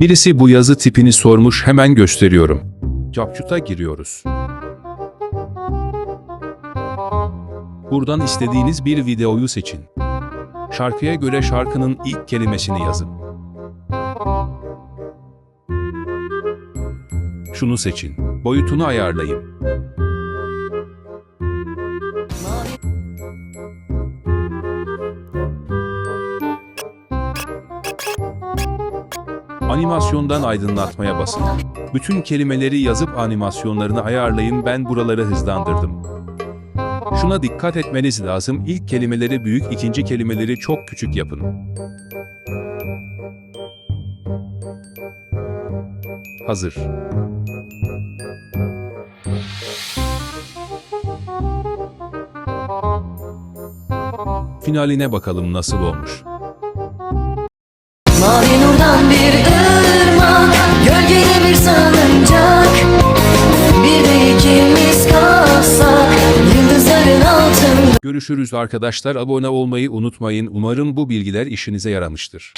Birisi bu yazı tipini sormuş hemen gösteriyorum. Capcut'a giriyoruz. Buradan istediğiniz bir videoyu seçin. Şarkıya göre şarkının ilk kelimesini yazın. Şunu seçin. Boyutunu ayarlayın. Animasyondan aydınlatmaya basın. Bütün kelimeleri yazıp animasyonlarını ayarlayın ben buraları hızlandırdım. Şuna dikkat etmeniz lazım ilk kelimeleri büyük ikinci kelimeleri çok küçük yapın. Hazır. Finaline bakalım nasıl olmuş. Görüşürüz arkadaşlar abone olmayı unutmayın umarım bu bilgiler işinize yaramıştır.